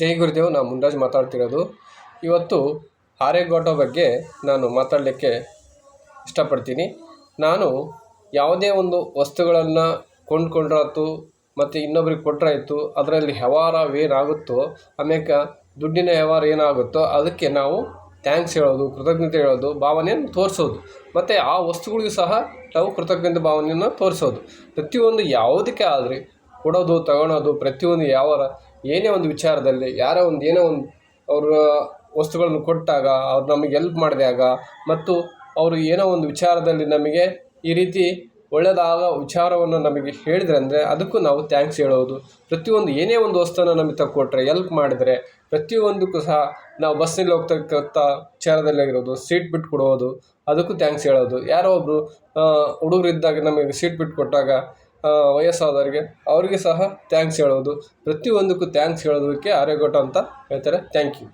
ಜೈ ಗುರುದೇವ್ ನಾನು ಮುಂಡಾಜ್ ಮಾತಾಡ್ತಿರೋದು. ಇವತ್ತು ಆರ್ಯಗೋಟ ಬಗ್ಗೆ ನಾನು ಮಾತಾಡಲಿಕ್ಕೆ ಇಷ್ಟಪಡ್ತೀನಿ. ನಾನು ಯಾವುದೇ ಒಂದು ವಸ್ತುಗಳನ್ನು ಕೊಂಡ್ಕೊಂಡ್ರಾಯ್ತು ಮತ್ತು ಇನ್ನೊಬ್ರಿಗೆ ಕೊಟ್ಟರಾಯ್ತು ಅದರಲ್ಲಿ ವ್ಯವಹಾರ ಏನಾಗುತ್ತೋ ಅಮೇಕ ದುಡ್ಡಿನ ವ್ಯವಹಾರ ಏನಾಗುತ್ತೋ, ಅದಕ್ಕೆ ನಾವು ಥ್ಯಾಂಕ್ಸ್ ಹೇಳೋದು, ಕೃತಜ್ಞತೆ ಹೇಳೋದು, ಭಾವನೆಯನ್ನು ತೋರಿಸೋದು. ಮತ್ತು ಆ ವಸ್ತುಗಳಿಗೂ ಸಹ ನಾವು ಕೃತಜ್ಞತೆ ಭಾವನೆಯನ್ನು ತೋರಿಸೋದು. ಪ್ರತಿಯೊಂದು ಯಾವುದಕ್ಕೆ ಆದರೆ, ಕೊಡೋದು, ತಗೊಳೋದು, ಪ್ರತಿಯೊಂದು ಯಾವಾರ ಏನೇ ಒಂದು ವಿಚಾರದಲ್ಲಿ, ಯಾರೋ ಒಂದು ಏನೋ ಒಂದು ಅವರ ವಸ್ತುಗಳನ್ನು ಕೊಟ್ಟಾಗ, ಅವ್ರು ನಮಗೆ ಎಲ್ಪ್ ಮಾಡಿದಾಗ ಮತ್ತು ಅವರು ಏನೋ ಒಂದು ವಿಚಾರದಲ್ಲಿ ನಮಗೆ ಈ ರೀತಿ ಒಳ್ಳೆಯದಾದ ವಿಚಾರವನ್ನು ನಮಗೆ ಹೇಳಿದ್ರೆ ಅಂದರೆ ಅದಕ್ಕೂ ನಾವು ಥ್ಯಾಂಕ್ಸ್ ಹೇಳೋದು. ಪ್ರತಿಯೊಂದು ಏನೇ ಒಂದು ವಸ್ತುನ ನಮಗೆ ತಕ್ಕೊಟ್ರೆ ಎಲ್ಪ್ ಮಾಡಿದರೆ, ಪ್ರತಿಯೊಂದಕ್ಕೂ ಸಹ ನಾವು ಬಸ್ಸಲ್ಲಿ ಹೋಗ್ತಕ್ಕಂಥ ವಿಚಾರದಲ್ಲಾಗಿರೋದು ಸೀಟ್ ಬಿಟ್ಟು ಕೊಡೋದು, ಅದಕ್ಕೂ ಥ್ಯಾಂಕ್ಸ್ ಹೇಳೋದು. ಯಾರೋ ಒಬ್ಬರು ಹುಡುಗರಿದ್ದಾಗ ನಮಗೆ ಸೀಟ್ ಬಿಟ್ಕೊಟ್ಟಾಗ ವಯಸ್ಸಾದವರಿಗೆ ಅವರಿಗೆ ಸಹ ಥ್ಯಾಂಕ್ಸ್ ಹೇಳೋದು. ಪ್ರತಿಯೊಂದಕ್ಕೂ ಥ್ಯಾಂಕ್ಸ್ ಹೇಳೋದಕ್ಕೆ ಆರ್ಯಗೋಟ ಅಂತ ಹೇಳ್ತಾರೆ. Thank you